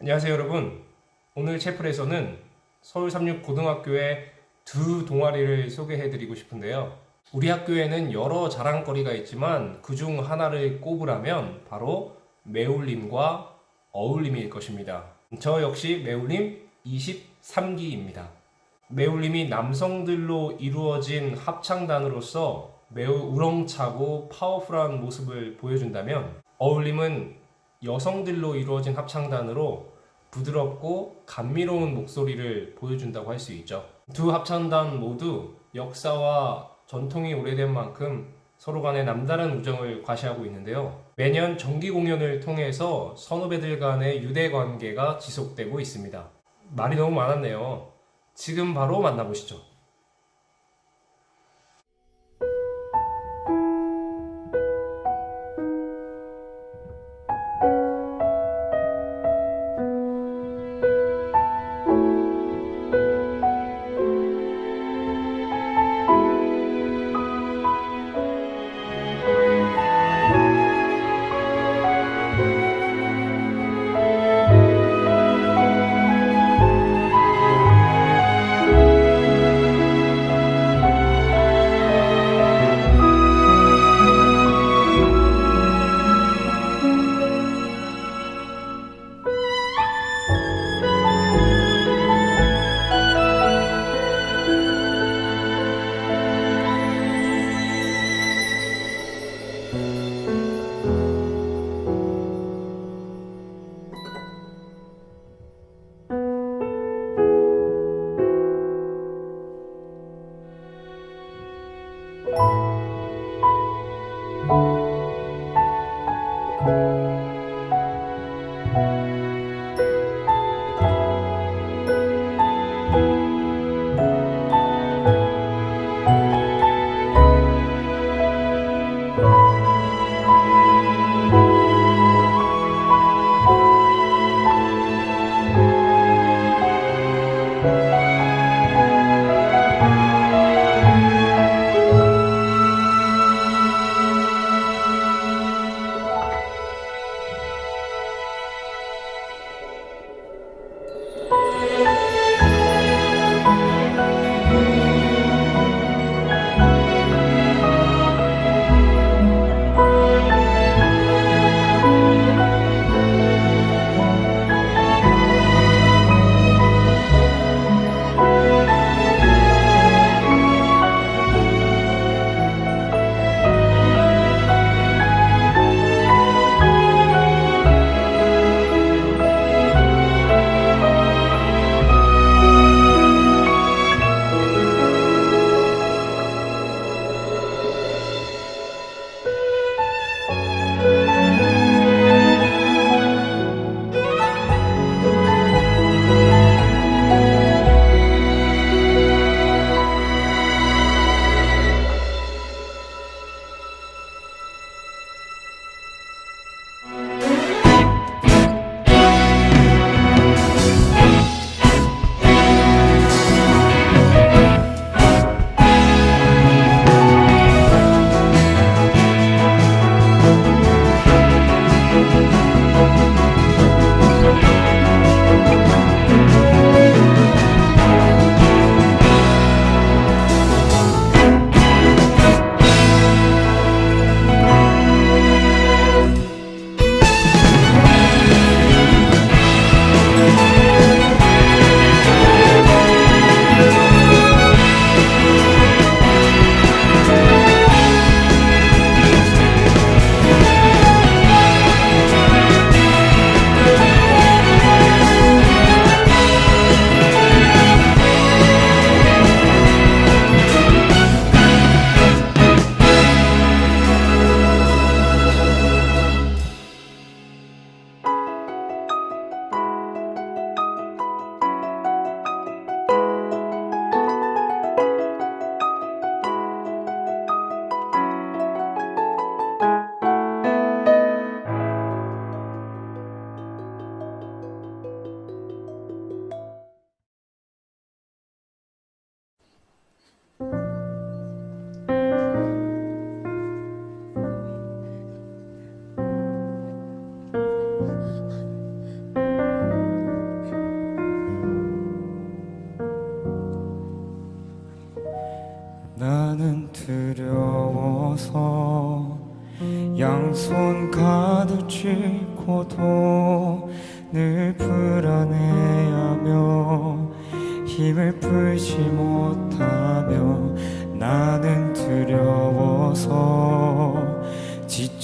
안녕하세요 여러분. 오늘 채플에서는 서울 삼육 고등학교의 두 동아리를 소개해 드리고 싶은데요. 우리 학교에는 여러 자랑거리가 있지만 그 중 하나를 꼽으라면 바로 매울림과 어울림일 것입니다. 저 역시 매울림 23기입니다. 매울림이 남성들로 이루어진 합창단으로서 매우 우렁차고 파워풀한 모습을 보여준다면 어울림은 여성들로 이루어진 합창단으로 부드럽고 감미로운 목소리를 보여준다고 할 수 있죠. 두 합창단 모두 역사와 전통이 오래된 만큼 서로 간의 남다른 우정을 과시하고 있는데요. 매년 정기 공연을 통해서 선후배들 간의 유대 관계가 지속되고 있습니다. 말이 너무 많았네요. 지금 바로 만나보시죠.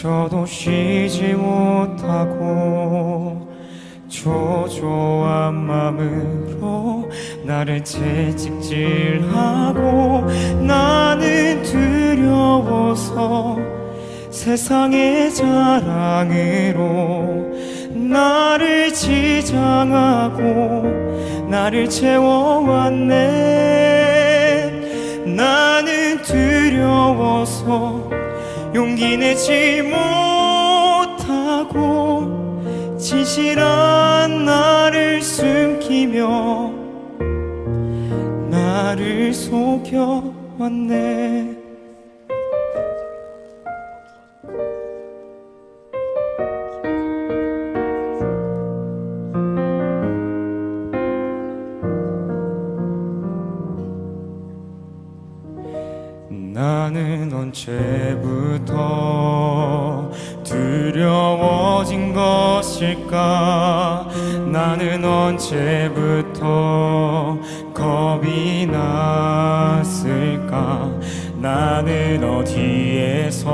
지쳐도 쉬지 못하고 초조한 마음으로 나를 채찍질하고 나는 두려워서 세상의 자랑으로 나를 지장하고 나를 채워왔네. 나는 두려워서 용기 내지 못하고 진실한 나를 숨기며 나를 속여왔네 것일까? 나는 언제부터 겁이 났을까? 나는 어디에서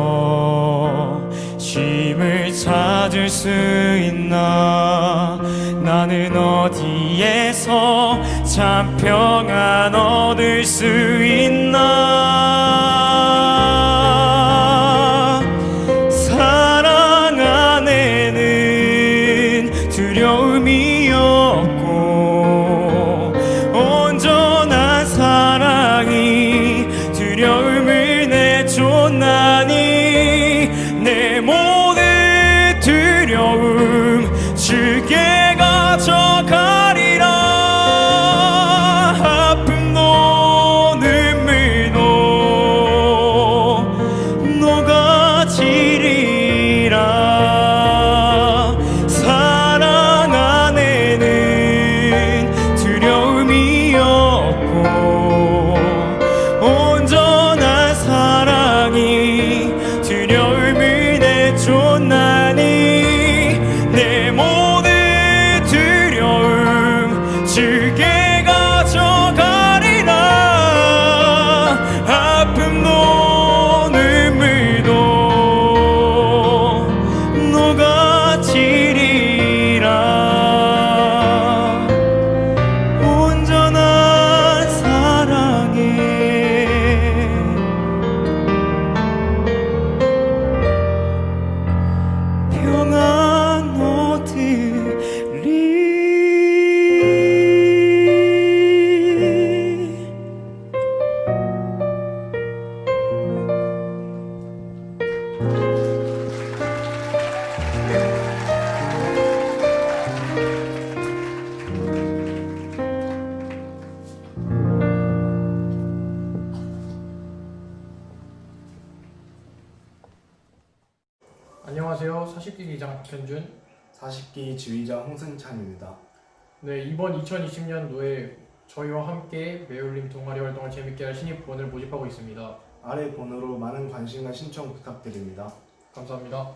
쉼을 찾을 수 있나? 나는 어디에서 참 평안 얻을 수 있나 평안 승찬입니다. 네, 이번 2020년도에 저희와 함께 매울림 동아리 활동을 재밌게 할 신입부원을 모집하고 있습니다. 아래 번호로 많은 관심과 신청 부탁드립니다. 감사합니다.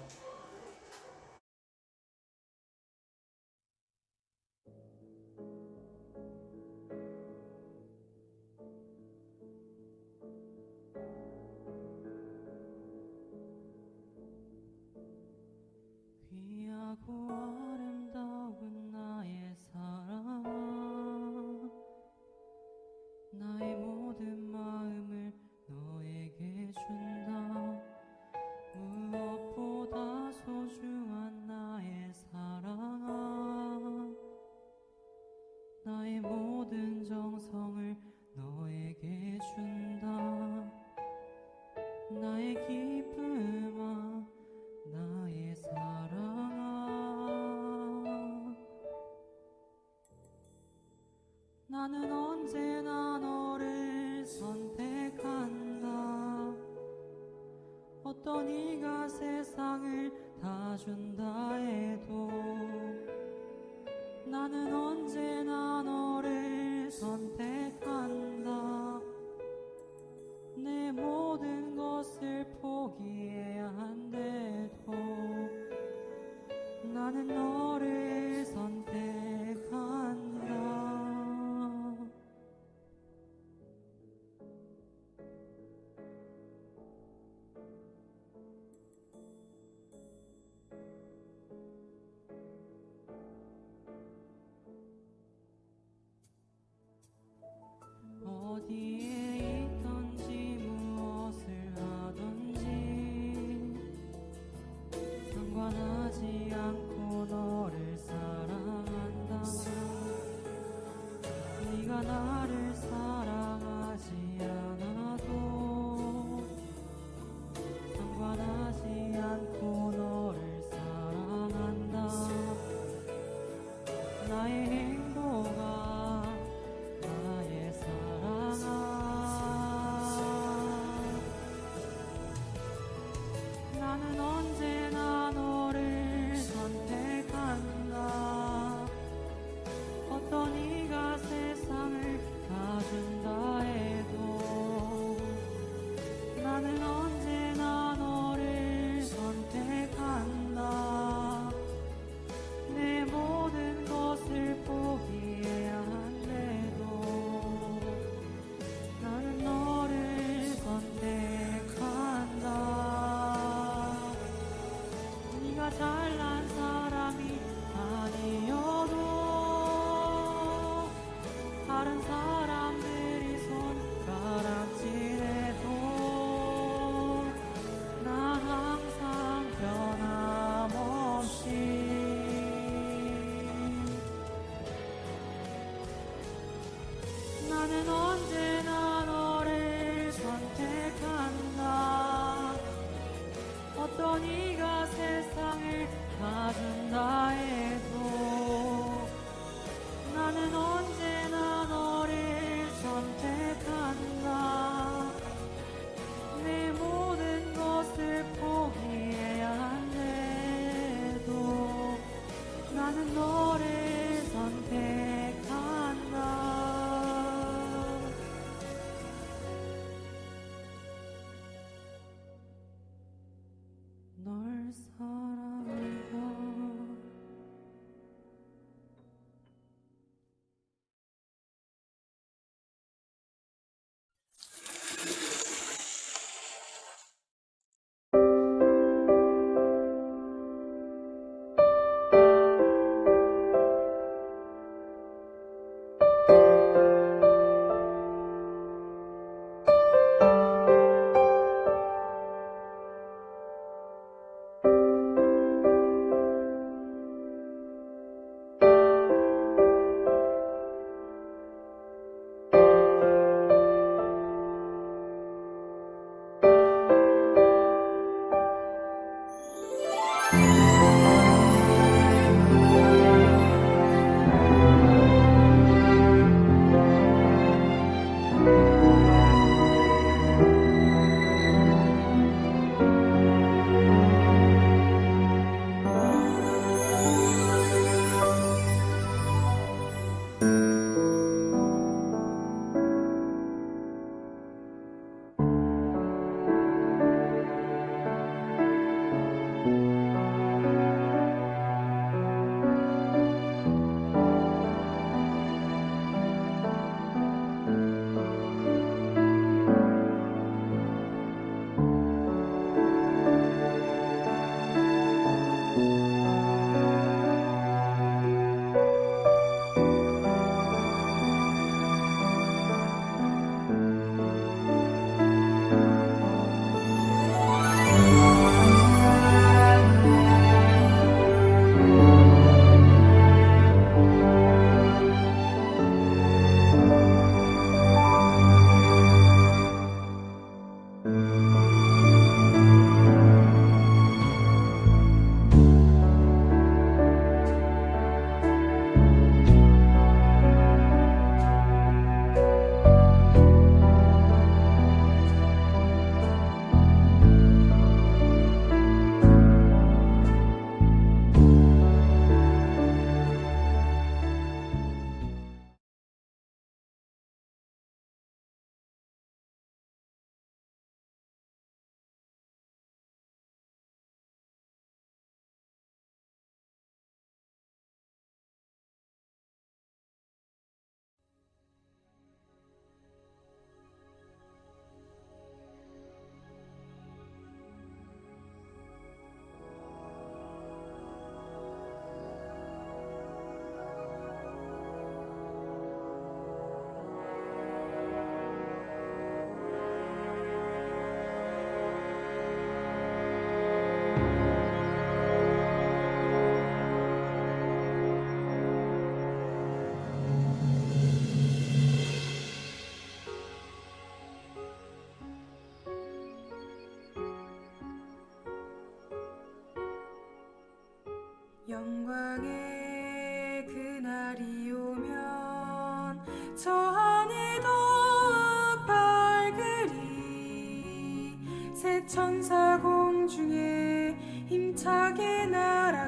귀하고 nine. 잘난 사람이 아니어도 다른 사람 영광의 그날이 오면 저 하늘도 밝으리 새 천사 공중에 힘차게 날아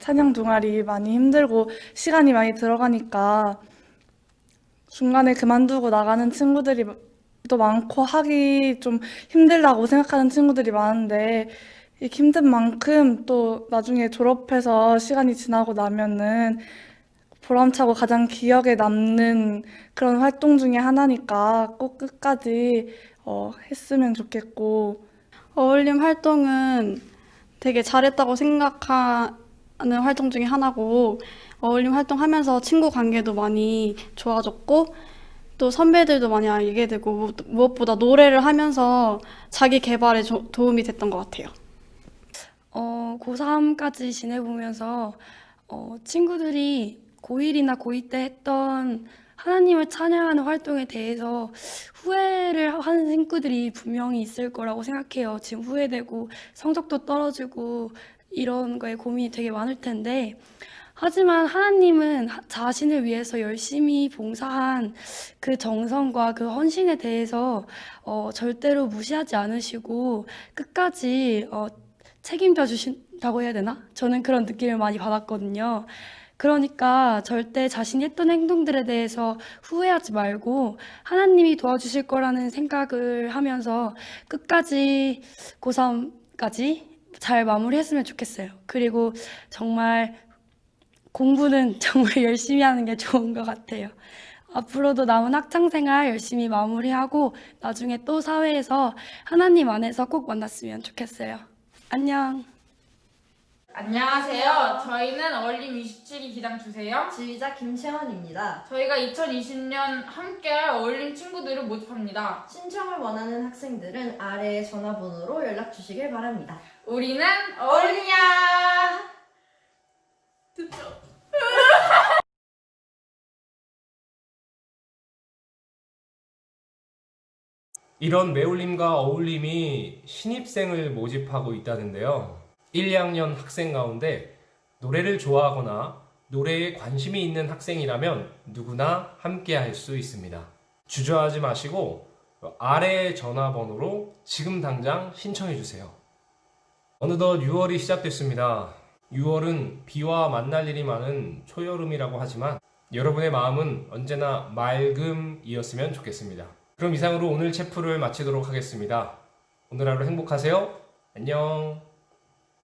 찬양 동아리 많이 힘들고 시간이 많이 들어가니까 중간에 그만두고 나가는 친구들이 또 많고 하기 좀 힘들다고 생각하는 친구들이 많은데 이 힘든 만큼 또 나중에 졸업해서 시간이 지나고 나면은 보람차고 가장 기억에 남는 그런 활동 중에 하나니까 꼭 끝까지 어, 했으면 좋겠고. 어울림 활동은 되게 잘했다고 생각하 는 활동 중에 하나고, 어울림 활동하면서 친구 관계도 많이 좋아졌고, 또 선배들도 많이 알게 되고, 무- 무엇보다 노래를 하면서 자기 개발에 조- 도움이 됐던 것 같아요. 어, 고3까지 지내보면서 어, 친구들이 고1이나 고2 때 했던 하나님을 찬양하는 활동에 대해서 후회를 하는 친구들이 분명히 있을 거라고 생각해요. 지금 후회되고 성적도 떨어지고 이런 거에 고민이 되게 많을 텐데 하지만 하나님은 하- 자신을 위해서 열심히 봉사한 그 정성과 그 헌신에 대해서 어, 절대로 무시하지 않으시고 끝까지 어, 책임져 주신다고 해야 되나? 저는 그런 느낌을 많이 받았거든요. 그러니까 절대 자신이 했던 행동들에 대해서 후회하지 말고 하나님이 도와주실 거라는 생각을 하면서 끝까지 고3까지 잘 마무리했으면 좋겠어요. 그리고 정말 공부는 정말 열심히 하는 게 좋은 것 같아요. 앞으로도 남은 학창 생활 열심히 마무리하고 나중에 또 사회에서 하나님 안에서 꼭 만났으면 좋겠어요. 안녕. 안녕하세요. 저희는 어울림 27기 기장 주세요. 지휘자 김채원입니다. 저희가 2020년 함께할 어울림 친구들을 모집합니다. 신청을 원하는 학생들은 아래의 전화번호로 연락 주시길 바랍니다. 우리는 어울림이야. 이런 매울림과 어울림이 신입생을 모집하고 있다는데요. 1, 2학년 학생 가운데 노래를 좋아하거나 노래에 관심이 있는 학생이라면 누구나 함께 할 수 있습니다. 주저하지 마시고 아래 전화번호로 지금 당장 신청해 주세요. 어느덧 6월이 시작됐습니다. 6월은 비와 만날 일이 많은 초여름이라고 하지만 여러분의 마음은 언제나 맑음이었으면 좋겠습니다. 그럼 이상으로 오늘 체프를 마치도록 하겠습니다. 오늘 하루 행복하세요. 안녕.